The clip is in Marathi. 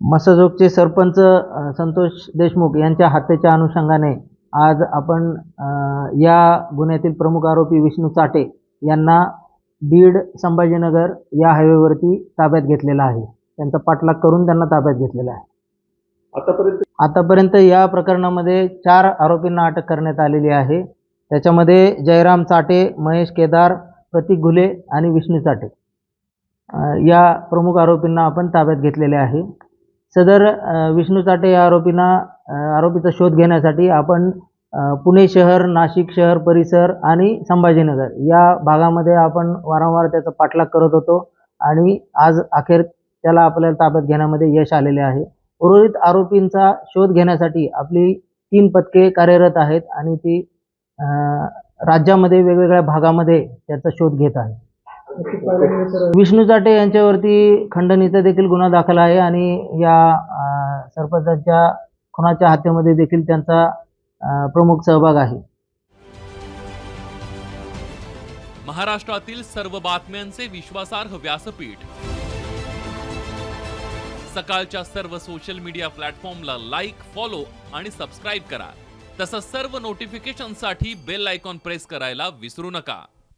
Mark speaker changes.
Speaker 1: मसाजोगचे सरपंच संतोष देशमुख यांच्या हत्येच्या अनुषंगाने आज आपण या गुन्ह्यातील प्रमुख आरोपी विष्णू चाटे यांना बीड संभाजीनगर या हायवेवरती ताब्यात घेतलेला आहे. त्यांचा पाठलाग करून त्यांना ताब्यात घेतलेला आहे.
Speaker 2: आतापर्यंत
Speaker 1: आतापर्यंत या प्रकरणामध्ये चार आरोपींना अटक करण्यात आलेली आहे. त्याच्यामध्ये जयराम चाटे महेश केदार प्रतीक घुले आणि विष्णू चाटे. या प्रमुख आरोपींना आपण ताब्यात घेतलेले आहे. सदर विष्णू चाटे या आरोपींना आरोपीचा शोध घेण्यासाठी आपण पुणे शहर नाशिक शहर परिसर आणि संभाजीनगर या भागामध्ये आपण वारंवार त्याचा पाठलाग करत होतो आणि आज अखेर त्याला आपल्याला ताब्यात घेण्यामध्ये यश आलेले आहे. उर्वरित आरोपींचा शोध घेण्यासाठी आपली तीन पथके कार्यरत आहेत आणि ती राज्यामध्ये वेगवेगळ्या भागामध्ये त्याचा शोध घेत आहे. विष्णू चाटे यांच्यावरती खंडणीचा देखील गुन्हा दाखल आहे आणि या सरपंचांच्या सरपंचाच्या खुनाच्या हत्येमध्ये देखील त्यांचा प्रमुख सहभाग आहे.
Speaker 3: महाराष्ट्रातील सर्व बातम्यांचे विश्वासार्ह व्यासपीठ. सकाळच्या सर्व सोशल मीडिया प्लॅटफॉर्मला लाईक फॉलो आणि सबस्क्राईब करा. तसंच सर्व नोटिफिकेशनसाठी बेल आयकॉन प्रेस करायला विसरू नका.